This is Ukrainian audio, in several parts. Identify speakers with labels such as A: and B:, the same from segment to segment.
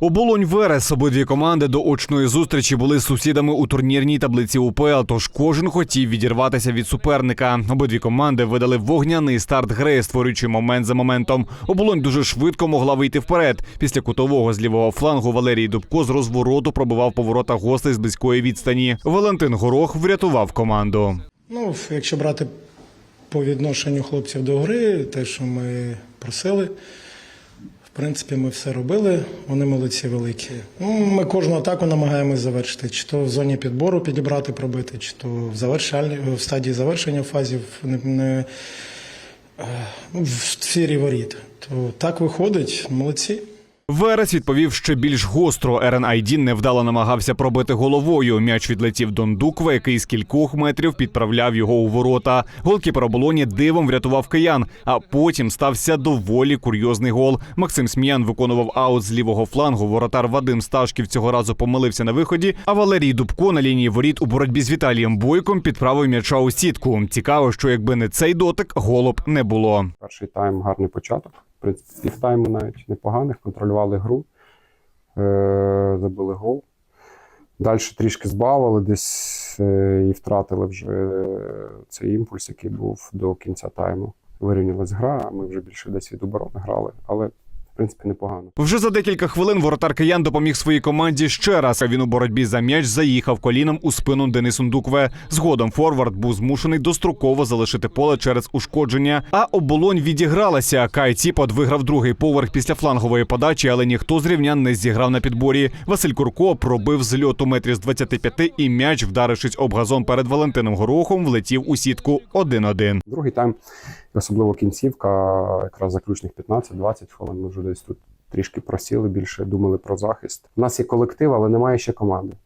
A: Оболонь Верес обидві команди до очної зустрічі були сусідами у турнірній таблиці УПЛ. Тож кожен хотів відірватися від суперника. Обидві команди видали вогняний старт гри, створюючи момент за моментом. Оболонь дуже швидко могла вийти вперед. Після кутового з лівого флангу Валерій Дубко з розвороту пробивав поворота гостей з близької відстані. Валентин Горох врятував команду.
B: Ну, якщо брати по відношенню хлопців до гри, те, що ми просили, в принципі, ми все робили. Вони молодці великі. Ну, ми кожну атаку намагаємось завершити, чи то в зоні підбору підібрати, пробити, чи то в завершальні, в стадії завершення фазів не, не, е, ну, в сфері воріт. То так виходить, молодці.
A: Верес відповів ще більш гостро. Ерен Айдін невдало намагався пробити головою. М'яч відлетів Дондуква, який з кількох метрів підправляв його у ворота. Голкіпер оболоні дивом врятував киян, а потім стався доволі курйозний гол. Максим Сміян виконував аут з лівого флангу. Воротар Вадим Сташків цього разу помилився на виході. А Валерій Дубко на лінії воріт у боротьбі з Віталієм Бойком підправив м'яча у сітку. Цікаво, що якби не цей дотик, голу б не було.
C: Перший тайм гарний початок. Принципі, півтайму навіть непоганих, контролювали гру, е- забили гол. Далі трішки збавили десь е- і втратили вже е, цей імпульс, який був до кінця тайму. Вирівнялась гра, а ми вже більше десь від оборони грали, але в принципі непогано.
A: Вже за декілька хвилин воротар киян допоміг своїй команді ще раз. Він у боротьбі за м'яч заїхав коліном у спину Денису Ndukwe. Згодом форвард був змушений достроково залишити поле через ушкодження. А оболонь відігралася. Кай Ціпот виграв другий поверх після флангової подачі, але ніхто з рівнян не зіграв на підборі. Василь Курко пробив з льоту метрів з 25 і м'яч, вдарившись об газон перед Валентином Горохом, влетів у сітку 1-1.
C: Другий тайм, і особливо кінцівка, якраз заключних 15-20 хвилин. Ми вже десь тут трішки просіли більше, думали про захист. У нас є колектив, але немає ще команди.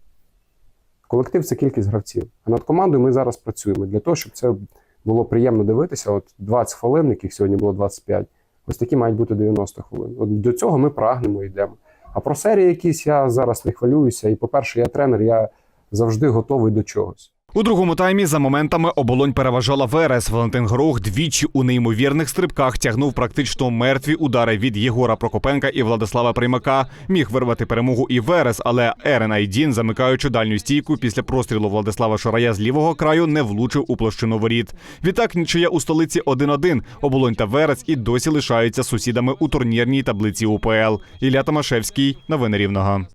C: Колектив це кількість гравців. А над командою ми зараз працюємо для того, щоб це було приємно дивитися. От 20 хвилин, яких сьогодні було 25, ось такі мають бути 90 хвилин. От до цього ми прагнемо йдемо. А про серії якісь я зараз не хвилююся. І, по-перше, я тренер, я завжди готовий до чогось.
A: У другому таймі за моментами оболонь переважала Верес. Валентин Горох двічі у неймовірних стрибках тягнув практично мертві удари від Єгора Прокопенка і Владислава Приймака. Міг вирвати перемогу і Верес, але Ерен Айдін, замикаючи дальню стійку після прострілу Владислава Шарая з лівого краю, не влучив у площину воріт. Відтак нічия у столиці 1-1. Оболонь та Верес і досі лишаються сусідами у турнірній таблиці УПЛ. Ілля Томашевський, новини Рівного.